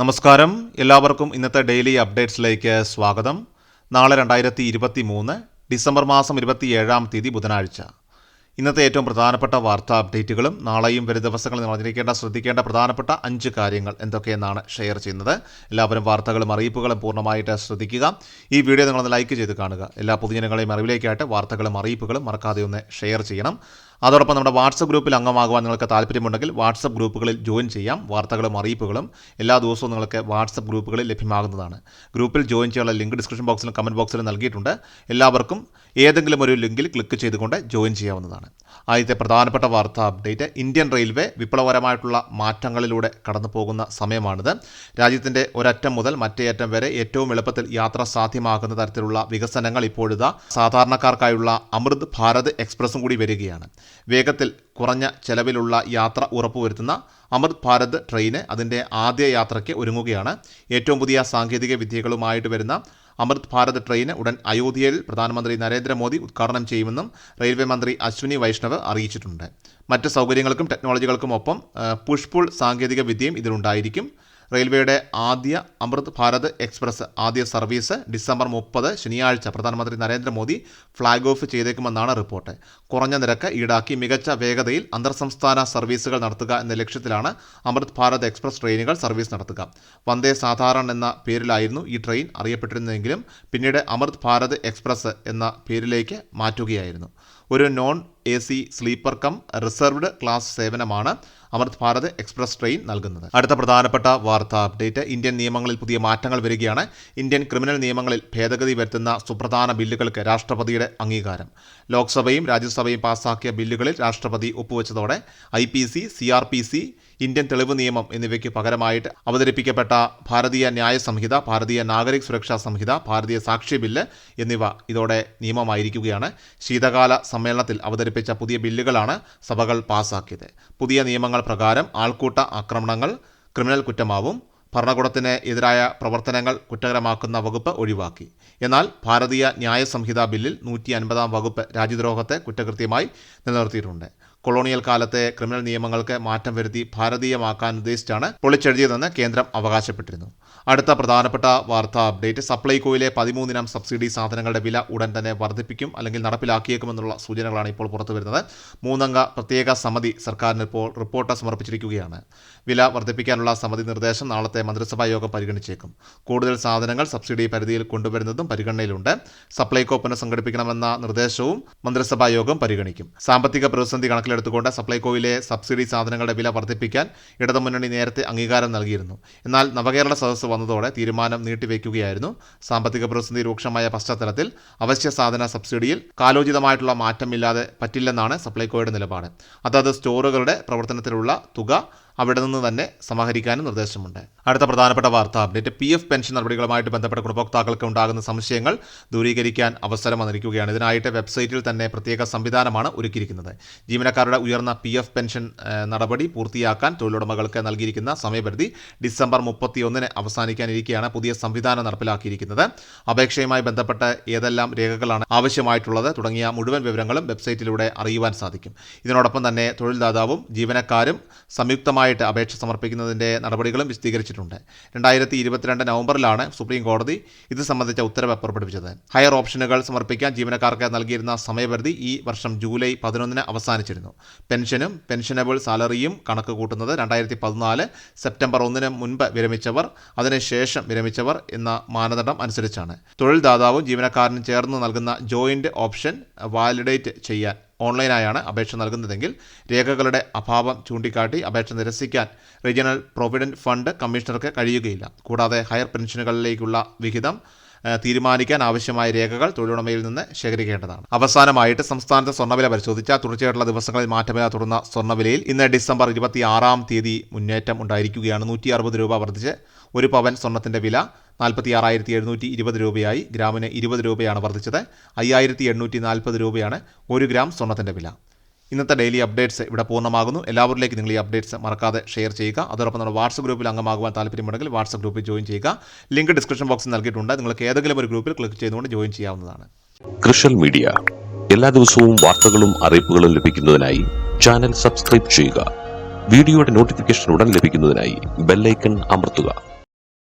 നമസ്കാരം. എല്ലാവർക്കും ഇന്നത്തെ ഡെയിലി അപ്ഡേറ്റ്സിലേക്ക് സ്വാഗതം. നാളെ രണ്ടായിരത്തി ഇരുപത്തി മൂന്ന് ഡിസംബർ മാസം ഇരുപത്തി ഏഴാം തീയതി ബുധനാഴ്ച. ഇന്നത്തെ ഏറ്റവും പ്രധാനപ്പെട്ട വാർത്താ അപ്ഡേറ്റുകളും നാളെയും വരും ദിവസങ്ങളിൽ നിറഞ്ഞിരിക്കേണ്ട ശ്രദ്ധിക്കേണ്ട പ്രധാനപ്പെട്ട അഞ്ച് കാര്യങ്ങൾ എന്തൊക്കെയെന്നാണ് ഷെയർ ചെയ്യുന്നത്. എല്ലാവരും വാർത്തകളും അറിയിപ്പുകളും പൂർണമായിട്ട് ശ്രദ്ധിക്കുക. ഈ വീഡിയോ നിങ്ങളൊന്ന് ലൈക്ക് ചെയ്ത് കാണുക. എല്ലാ പൊതുജനങ്ങളെയും അറിവിലേക്കായിട്ട് വാർത്തകളും അറിയിപ്പുകളും മറക്കാതെ ഒന്ന് ഷെയർ ചെയ്യണം. അതോടൊപ്പം നമ്മുടെ വാട്സപ്പ് ഗ്രൂപ്പിൽ അംഗമാകുവാൻ നിങ്ങൾക്ക് താല്പര്യമുണ്ടെങ്കിൽ വാട്സപ്പ് ഗ്രൂപ്പുകളിൽ ജോയിൻ ചെയ്യാം. വാർത്തകളും അറിയിപ്പുകളും എല്ലാ ദിവസവും നിങ്ങൾക്ക് വാട്സപ്പ് ഗ്രൂപ്പുകളിൽ ലഭ്യമാകുന്നതാണ്. ഗ്രൂപ്പിൽ ജോയിൻ ചെയ്യാനുള്ള ലിങ്ക് ഡിസ്ക്രിപ്ഷൻ ബോക്സിലും കമന്റ് ബോക്സിലും നൽകിയിട്ടുണ്ട്. എല്ലാവർക്കും ഏതെങ്കിലും ഒരു ലിങ്കിൽ ക്ലിക്ക് ചെയ്തുകൊണ്ട് ജോയിൻ ചെയ്യാവുന്നതാണ്. ആദ്യത്തെ പ്രധാനപ്പെട്ട വാർത്താ അപ്ഡേറ്റ് ഇന്ത്യൻ റെയിൽവേ വിപ്ലവകരമായിട്ടുള്ള മാറ്റങ്ങളിലൂടെ കടന്നു പോകുന്ന സമയമാണിത്. രാജ്യത്തിന്റെ ഒരറ്റം മുതൽ മറ്റേ അറ്റം വരെ ഏറ്റവും എളുപ്പത്തിൽ യാത്ര സാധ്യമാകുന്ന തരത്തിലുള്ള വികസനങ്ങൾ ഇപ്പോഴിതാ സാധാരണക്കാർക്കായുള്ള അമൃത് ഭാരത് എക്സ്പ്രസും കൂടി വരികയാണ്. വേഗത്തിൽ കുറഞ്ഞ ചെലവിലുള്ള യാത്ര ഉറപ്പുവരുത്തുന്ന അമൃത് ഭാരത് ട്രെയിന് അതിന്റെ ആദ്യ യാത്രയ്ക്ക് ഒരുങ്ങുകയാണ്. ഏറ്റവും പുതിയ സാങ്കേതിക വിദ്യകളുമായിട്ട് വരുന്ന അമൃത് ഭാരത് ട്രെയിന് ഉടൻ അയോധ്യയിൽ പ്രധാനമന്ത്രി നരേന്ദ്രമോദി ഉദ്ഘാടനം ചെയ്യുമെന്നും റെയിൽവേ മന്ത്രി അശ്വിനി വൈഷ്ണവ് അറിയിച്ചിട്ടുണ്ട്. മറ്റ് സൗകര്യങ്ങൾക്കും ടെക്നോളജികൾക്കും ഒപ്പം പുഷ്പുൾ സാങ്കേതിക വിദ്യയും ഇതിലുണ്ടായിരിക്കും. റെയിൽവേയുടെ ആദ്യ അമൃത് ഭാരത് എക്സ്പ്രസ് ആദ്യ സർവീസ് ഡിസംബർ മുപ്പത് ശനിയാഴ്ച പ്രധാനമന്ത്രി നരേന്ദ്രമോദി ഫ്ളാഗ് ഓഫ് ചെയ്തേക്കുമെന്നാണ് റിപ്പോർട്ട്. കുറഞ്ഞ നിരക്ക് ഈടാക്കി മികച്ച വേഗതയിൽ അന്തർ സംസ്ഥാന സർവീസുകൾ നടത്തുക എന്ന ലക്ഷ്യത്തിലാണ് അമൃത് ഭാരത് എക്സ്പ്രസ് ട്രെയിനുകൾ സർവീസ് നടത്തുക. വന്ദേ സാധാരണ എന്ന പേരിലായിരുന്നു ഈ ട്രെയിൻ അറിയപ്പെട്ടിരുന്നതെങ്കിലും പിന്നീട് അമൃത് ഭാരത് എക്സ്പ്രസ് എന്ന പേരിലേക്ക് മാറ്റുകയായിരുന്നു. ഒരു non A C sleeper cum reserved class സേവനമാണ് അമൃത് ഭാരത് എക്സ്പ്രസ് ട്രെയിൻ നൽകുന്നത്. അടുത്ത പ്രധാനപ്പെട്ട വാർത്താ അപ്ഡേറ്റ് ഇന്ത്യൻ നിയമങ്ങളിൽ പുതിയ മാറ്റങ്ങൾ വരികയാണ്. ഇന്ത്യൻ ക്രിമിനൽ നിയമങ്ങളിൽ ഭേദഗതി വരുത്തുന്ന സുപ്രധാന ബില്ലുകൾക്ക് രാഷ്ട്രപതിയുടെ അംഗീകാരം. ലോക്സഭയും രാജ്യസഭയും പാസാക്കിയ ബില്ലുകളിൽ രാഷ്ട്രപതി ഒപ്പുവെച്ചതോടെ I P C C R P C Indian തെളിവ് നിയമം എന്നിവയ്ക്ക് പകരമായിട്ട് അവതരിപ്പിക്കപ്പെട്ട ഭാരതീയ ന്യായ സംഹിത ഭാരതീയ നാഗരിക് സുരക്ഷാ സംഹിത ഭാരതീയ സാക്ഷി ബില്ല് എന്നിവ ഇതോടെ നിയമമായിരിക്കുകയാണ്. ശീതകാല സമ്മേളനത്തിൽ അവതരിപ്പിച്ച പുതിയ ബില്ലുകളാണ് സഭകൾ പാസാക്കിയത്. പുതിയ നിയമങ്ങൾ പ്രകാരം ആൾക്കൂട്ട ആക്രമണങ്ങൾ ക്രിമിനൽ കുറ്റമാവും ഭരണകൂടത്തിന് എതിരായ പ്രവർത്തനങ്ങൾ കുറ്റകരമാക്കുന്ന വകുപ്പ് ഒഴിവാക്കി. എന്നാൽ ഭാരതീയ ന്യായ സംഹിതാ ബില്ലിൽ നൂറ്റി അൻപതാം വകുപ്പ് രാജ്യദ്രോഹത്തെ കുറ്റകൃത്യമായി നിലനിർത്തിയിട്ടുണ്ട്. കൊളോണിയൽ കാലത്തെ ക്രിമിനൽ നിയമങ്ങൾക്ക് മാറ്റം വരുത്തി ഭാരതീയമാക്കാൻ ഉദ്ദേശിച്ചാണ് പൊളിച്ചെഴുതിയതെന്ന് കേന്ദ്രം അവകാശപ്പെട്ടിരുന്നു. അടുത്ത പ്രധാനപ്പെട്ട വാർത്താ അപ്ഡേറ്റ് സപ്ലൈകോയിലെ പതിമൂന്നിനം സബ്സിഡി സാധനങ്ങളുടെ വില ഉടൻ തന്നെ വർദ്ധിപ്പിക്കും അല്ലെങ്കിൽ നടപ്പിലാക്കിയേക്കുമെന്നുള്ള സൂചനകളാണ് ഇപ്പോൾ പുറത്തു വരുന്നത് മൂന്നംഗ പ്രത്യേക സമിതി സർക്കാരിന് ഇപ്പോൾ റിപ്പോർട്ട് സമർപ്പിച്ചിരിക്കുകയാണ്. വില വർദ്ധിപ്പിക്കാനുള്ള സമിതി നിർദ്ദേശം നാളത്തെ മന്ത്രിസഭാ യോഗം പരിഗണിച്ചേക്കും. കൂടുതൽ സാധനങ്ങൾ സബ്സിഡി പരിധിയിൽ കൊണ്ടുവരുന്നതും പരിഗണനയിലുണ്ട്. സപ്ലൈകോ പുനഃസംഘടിപ്പിക്കണമെന്ന നിർദ്ദേശവും മന്ത്രിസഭാ യോഗം പരിഗണിക്കും. സാമ്പത്തിക പ്രതിസന്ധി കണക്കിലെടുത്തുകൊണ്ട് സപ്ലൈകോയിലെ സബ്സിഡി സാധനങ്ങളുടെ വില വർദ്ധിപ്പിക്കാൻ ഇടതുമുന്നണി നേരത്തെ അംഗീകാരം നൽകിയിരുന്നു. എന്നാൽ നവകേരള സദസ്സ് വന്നതോടെ തീരുമാനം നീട്ടിവെക്കുകയായിരുന്നു. സാമ്പത്തിക പ്രതിസന്ധി രൂക്ഷമായ പശ്ചാത്തലത്തിൽ അവശ്യ സാധന സബ്സിഡിയിൽ കാലോചിതമായിട്ടുള്ള മാറ്റമില്ലാതെ പറ്റില്ലെന്നാണ് സപ്ലൈകോയുടെ നിലപാട്. അതത് സ്റ്റോറുകളുടെ പ്രവർത്തനത്തിലുള്ള തുക അവിടെ നിന്ന് തന്നെ സമാഹരിക്കാനും നിർദ്ദേശമുണ്ട്. അടുത്ത പ്രധാനപ്പെട്ട വാർത്ത അപ്ഡേറ്റ്. പി എഫ് പെൻഷൻ നടപടികളുമായിട്ട് ബന്ധപ്പെട്ട ഗുണഭോക്താക്കൾക്ക് ഉണ്ടാകുന്ന സംശയങ്ങൾ ദൂരീകരിക്കാൻ അവസരം വന്നിരിക്കുകയാണ്. ഇതിനായിട്ട് വെബ്സൈറ്റിൽ തന്നെ പ്രത്യേക സംവിധാനമാണ് ഒരുക്കിയിരിക്കുന്നത്. ജീവനക്കാരുടെ ഉയർന്ന പി എഫ് പെൻഷൻ നടപടി പൂർത്തിയാക്കാൻ തൊഴിലുടമകൾക്ക് നൽകിയിരിക്കുന്ന സമയപരിധി ഡിസംബർ മുപ്പത്തിയൊന്നിന് അവസാനിക്കാനിരിക്കെയാണ് പുതിയ സംവിധാനം നടപ്പിലാക്കിയിരിക്കുന്നത്. അപേക്ഷയുമായി ബന്ധപ്പെട്ട ഏതെല്ലാം രേഖകളാണ് ആവശ്യമായിട്ടുള്ളത് തുടങ്ങിയ മുഴുവൻ വിവരങ്ങളും വെബ്സൈറ്റിലൂടെ അറിയുവാൻ സാധിക്കും. ഇതിനോടൊപ്പം തന്നെ തൊഴിൽദാതാവും ജീവനക്കാരും സംയുക്തമായി ആയിട്ട് അപേക്ഷ സമർപ്പിക്കുന്നതിന്റെ നടപടികളും വിശദീകരിച്ചിട്ടുണ്ട്. രണ്ടായിരത്തി ഇരുപത്തിരണ്ട് നവംബറിലാണ് സുപ്രീം കോടതി ഇത് സംബന്ധിച്ച ഉത്തരവ് പുറപ്പെടുവിച്ചത്. ഹയർ ഓപ്ഷനുകൾ സമർപ്പിക്കാൻ ജീവനക്കാർക്ക് നൽകിയിരുന്ന സമയപരിധി ഈ വർഷം ജൂലൈ പതിനൊന്നിന് അവസാനിച്ചിരുന്നു. പെൻഷനും പെൻഷനബിൾ സാലറിയും കണക്ക് കൂട്ടുന്നത് രണ്ടായിരത്തി പതിനാല് സെപ്റ്റംബർ ഒന്നിന് മുൻപ് വിരമിച്ചവർ അതിനുശേഷം വിരമിച്ചവർ എന്ന മാനദണ്ഡം അനുസരിച്ചാണ്. തൊഴിൽദാതാവും ജീവനക്കാരനും ചേർന്ന് നൽകുന്ന ജോയിന്റ് ഓപ്ഷൻ വാലിഡേറ്റ് ചെയ്യാൻ ഓൺലൈനായാണ് അപേക്ഷ നൽകുന്നതെങ്കിൽ രേഖകളുടെ അഭാവം ചൂണ്ടിക്കാട്ടി അപേക്ഷ നിരസിക്കാൻ റീജിയണൽ പ്രൊവിഡന്റ് ഫണ്ട് കമ്മീഷണർക്ക് കഴിയുകയില്ല. കൂടാതെ ഹയർ പെൻഷനുകളിലേക്കുള്ള വിഹിതം തീരുമാനിക്കാൻ ആവശ്യമായ രേഖകൾ തൊഴിലുടമയിൽ നിന്ന് ശേഖരിക്കേണ്ടതാണ്. അവസാനമായിട്ട് സംസ്ഥാനത്തെ സ്വർണവില പരിശോധിച്ച തുടർച്ചയായിട്ടുള്ള ദിവസങ്ങളിൽ മാറ്റമില്ല തുടർന്ന സ്വർണവിലയിൽ ഇന്ന് ഡിസംബർ ഇരുപത്തി ആറാം തീയതി മുന്നേറ്റം ഉണ്ടായിരിക്കുകയാണ്. നൂറ്റി അറുപത് രൂപ വർദ്ധിച്ച് ഒരു പവൻ സ്വർണത്തിന്റെ വില നാൽപ്പത്തി ആറായിരത്തി എഴുന്നൂറ്റി ഇരുപത് രൂപയായി ഗ്രാമിന് ഇരുപത് രൂപയാണ് വർദ്ധിച്ചത്. അയ്യായിരത്തി എണ്ണൂറ്റി നാൽപ്പത് രൂപയാണ് ഒരു ഗ്രാം സ്വർണത്തിന്റെ വില. ഇന്നത്തെ ഡെയിലി അപ്ഡേറ്റ്സ് ഇവിടെ പൂർണമാകുന്നു. എല്ലാവരിലേക്ക് നിങ്ങൾ ഈ അപ്ഡേറ്റ്സ് മറക്കാതെ ഷെയർ ചെയ്യുക. അതോടൊപ്പം നമ്മുടെ വാട്സപ്പ് ഗ്രൂപ്പിൽ അംഗമാകുവാൻ താല്പര്യമുണ്ടെങ്കിൽ വാട്സപ്പ് ഗ്രൂപ്പിൽ ജോയിൻ ചെയ്യുക. ലിങ്ക് ഡിസ്ക്രിപ്ഷൻ ബോക്സിൽ നൽകിയിട്ടുണ്ട്. നിങ്ങൾക്ക് ഏതെങ്കിലും ഒരു ഗ്രൂപ്പിൽ ക്ലിക്ക് ചെയ്തുകൊണ്ട് ജോയിൻ ചെയ്യാവുന്നതാണ്. കൃഷൽ മീഡിയ. എല്ലാ ദിവസവും വാർത്തകളും അറിയിപ്പുകളും ലഭിക്കുന്നതിനായി ചാനൽ സബ്സ്ക്രൈബ് ചെയ്യുക. വീഡിയോയുടെ നോട്ടിഫിക്കേഷൻ ഉടൻ ലഭിക്കുന്നതിനായി ബെല്ലൈക്കൺ അമർത്തുക.